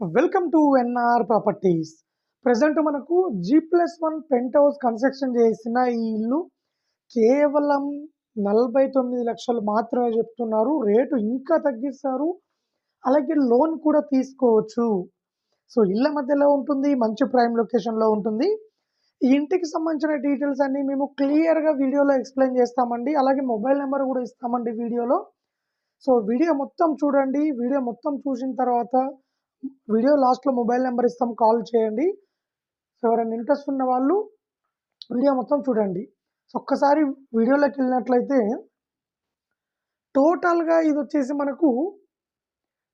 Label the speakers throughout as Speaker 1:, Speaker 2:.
Speaker 1: Welcome to NR properties. Present మనకు G plus one penthouse construction చేసిన ఈ ఇల్లు కేవలం నలభై తొమ్మిది లక్షలు మాత్రమే చెప్తున్నారు. రేటు ఇంకా తగ్గిస్తారు. అలాగే లోన్ కూడా తీసుకోవచ్చు. సో ఇళ్ళ మధ్యలో ఉంటుంది మంచి ప్రైమ్ లొకేషన్లో ఉంటుంది. ఈ ఇంటికి సంబంధించిన డీటెయిల్స్ అన్నీ మేము క్లియర్గా వీడియోలో ఎక్స్ప్లెయిన్ చేస్తామండి. అలాగే మొబైల్ నెంబర్ కూడా ఇస్తామండి వీడియోలో. సో వీడియో మొత్తం చూడండి. వీడియో మొత్తం చూసిన తర్వాత వీడియో లాస్ట్లో మొబైల్ నెంబర్ ఇస్తాం కాల్ చేయండి. సో ఎవరైనా ఇంట్రెస్ట్ ఉన్న వాళ్ళు వీడియో మొత్తం చూడండి. సో ఒక్కసారి వీడియోలోకి వెళ్ళినట్లయితే టోటల్గా ఇది వచ్చేసి మనకు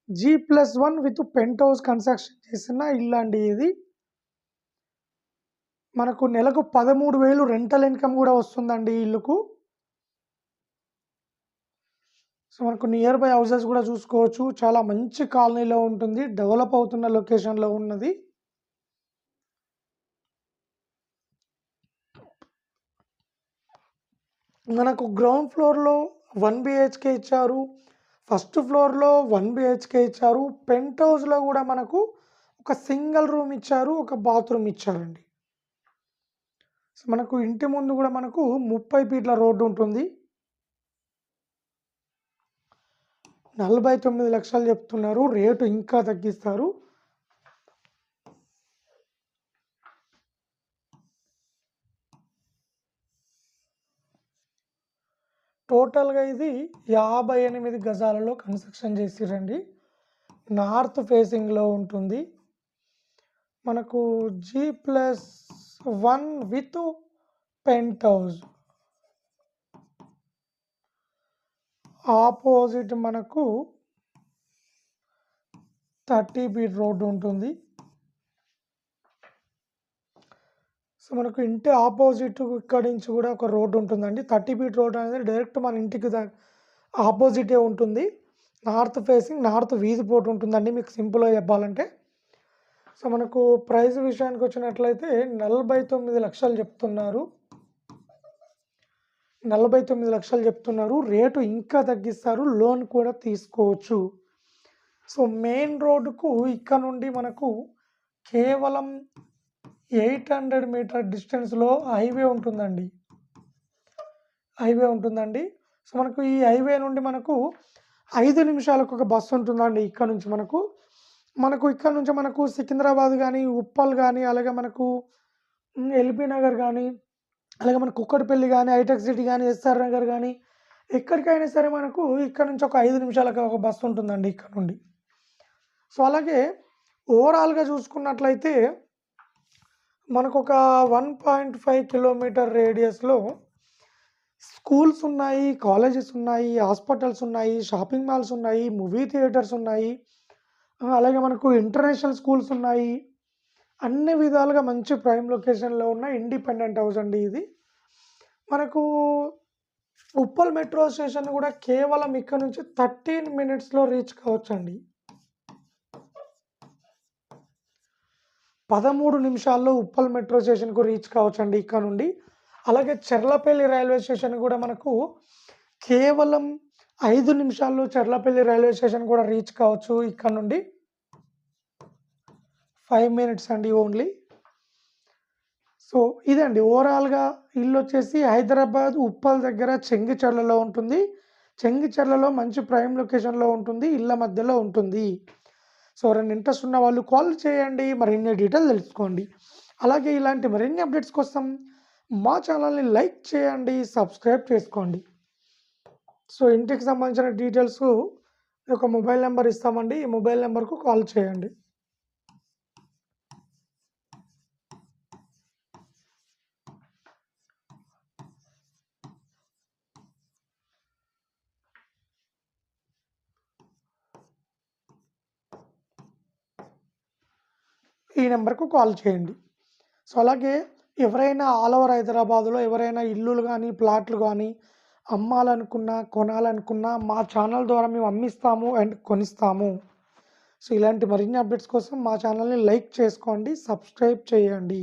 Speaker 1: G plus one with penthouse construction చేసిన ఇల్లు అండి ఇది. మనకు నెలకు పదమూడు వేలు రెంటల్ ఇన్కమ్ కూడా వస్తుందండి ఈ ఇల్లుకు. సో మనకు నియర్ బై హౌసెస్ కూడా చూసుకోవచ్చు. చాలా మంచి కాలనీలో ఉంటుంది. డెవలప్ అవుతున్న లొకేషన్లో ఉన్నది. మనకు గ్రౌండ్ ఫ్లోర్లో వన్ బిహెచ్కే ఇచ్చారు. ఫస్ట్ ఫ్లోర్లో వన్ బిహెచ్కే ఇచ్చారు. పెంట్ హౌస్లో కూడా మనకు ఒక సింగిల్ రూమ్ ఇచ్చారు. ఒక బాత్రూమ్ ఇచ్చారండి. సో మనకు ఇంటి ముందు కూడా మనకు ముప్పై ఫీట్ల రోడ్డు ఉంటుంది. నలభై తొమ్మిది లక్షలు చెప్తున్నారు. రేటు ఇంకా తగ్గిస్తారు. టోటల్గా ఇది యాభై ఎనిమిది గజాలలో కన్స్ట్రక్షన్ చేసిరండి నార్త్ ఫేసింగ్లో ఉంటుంది. మనకు G plus one with penthouse. Opposite మనకు థర్టీ ఫీట్ రోడ్డు ఉంటుంది. సో మనకు ఇంటి ఆపోజిట్ ఇక్కడి నుంచి కూడా ఒక రోడ్డు ఉంటుందండి. థర్టీ ఫీట్ రోడ్ అనేది డైరెక్ట్ మన ఇంటికి ఆపోజిటే ఉంటుంది. నార్త్ ఫేసింగ్ నార్త్ వీధి పోటు ఉంటుందండి మీకు సింపుల్గా చెప్పాలంటే. సో మనకు ప్రైస్ విషయానికి వచ్చినట్లయితే నలభై తొమ్మిది లక్షలు చెప్తున్నారు. నలభై తొమ్మిది లక్షలు చెప్తున్నారు. రేటు ఇంకా తగ్గిస్తారు. లోన్ కూడా తీసుకోవచ్చు. సో మెయిన్ రోడ్డుకు ఇక్కడ నుండి మనకు కేవలం ఎయిట్ హండ్రెడ్ మీటర్ డిస్టెన్స్లో హైవే ఉంటుందండి. హైవే ఉంటుందండి. సో మనకు ఈ హైవే నుండి మనకు ఐదు నిమిషాలకు ఒక బస్సు ఉంటుందండి ఇక్కడ నుంచి మనకు. మనకు ఇక్కడ నుంచి మనకు సికింద్రాబాద్ కానీ ఉప్పల్ కానీ అలాగే మనకు ఎల్బీ నగర్ కానీ అలాగే మన కుక్కడపల్లి కానీ హైటెక్ సిటీ కానీ ఎస్ఆర్ నగర్ కానీ ఎక్కడికైనా సరే మనకు ఇక్కడ నుంచి ఒక ఐదు నిమిషాలకు ఒక బస్సు ఉంటుందండి ఇక్కడ నుండి. సో అలాగే ఓవరాల్గా చూసుకున్నట్లయితే మనకు ఒక వన్ పాయింట్ ఫైవ్ కిలోమీటర్ రేడియస్లో స్కూల్స్ ఉన్నాయి కాలేజెస్ ఉన్నాయి హాస్పిటల్స్ ఉన్నాయి షాపింగ్ మాల్స్ ఉన్నాయి మూవీ థియేటర్స్ ఉన్నాయి అలాగే మనకు ఇంటర్నేషనల్ స్కూల్స్ ఉన్నాయి. అన్ని విధాలుగా మంచి ప్రైమ్ లొకేషన్లో ఉన్న ఇండిపెండెంట్ హౌస్ అండి ఇది. మనకు ఉప్పల్ మెట్రో స్టేషన్ కూడా కేవలం ఇక్కడ నుంచి థర్టీన్ మినిట్స్లో రీచ్ కావచ్చు అండి పదమూడు నిమిషాల్లో ఉప్పల్ మెట్రో స్టేషన్కు రీచ్ కావచ్చు అండి ఇక్కడ నుండి. అలాగే చెర్లపల్లి రైల్వే స్టేషన్ కూడా మనకు కేవలం ఐదు నిమిషాల్లో చెర్లపల్లి రైల్వే స్టేషన్ కూడా రీచ్ కావచ్చు ఇక్కడ నుండి. ఫైవ్ మినిట్స్ అండి ఓన్లీ. సో ఇదండి. ఓవరాల్గా ఇల్లు వచ్చేసి హైదరాబాద్ ఉప్పల్ దగ్గర చెంగిచర్లలో ఉంటుంది. చెంగిచర్లలో మంచి ప్రైమ్ లొకేషన్లో ఉంటుంది. ఇళ్ళ మధ్యలో ఉంటుంది. సో ఎవరైనా ఇంట్రెస్ట్ ఉన్న వాళ్ళు కాల్ చేయండి. మరిన్ని డీటెయిల్ తెలుసుకోండి. అలాగే ఇలాంటి మరిన్ని అప్డేట్స్ కోసం మా ఛానల్ని లైక్ చేయండి సబ్స్క్రైబ్ చేసుకోండి. సో ఇంటికి సంబంధించిన డీటెయిల్స్ ఒక మొబైల్ నెంబర్ ఇస్తామండి. ఈ మొబైల్ నెంబర్కు కాల్ చేయండి. ఈ నెంబర్కు కాల్ చేయండి. సో అలాగే ఎవరైనా ఆల్ ఓవర్ హైదరాబాద్లో ఎవరైనా ఇల్లులు కానీ ప్లాట్లు కానీ అమ్మాలనుకున్నా కొనాలనుకున్నా మా ఛానల్ ద్వారా మేము అమ్మిస్తాము అండ్ కొనిస్తాము. సో ఇలాంటి మరిన్ని అప్డేట్స్ కోసం మా ఛానల్ని లైక్ చేసుకోండి సబ్స్క్రైబ్ చేయండి.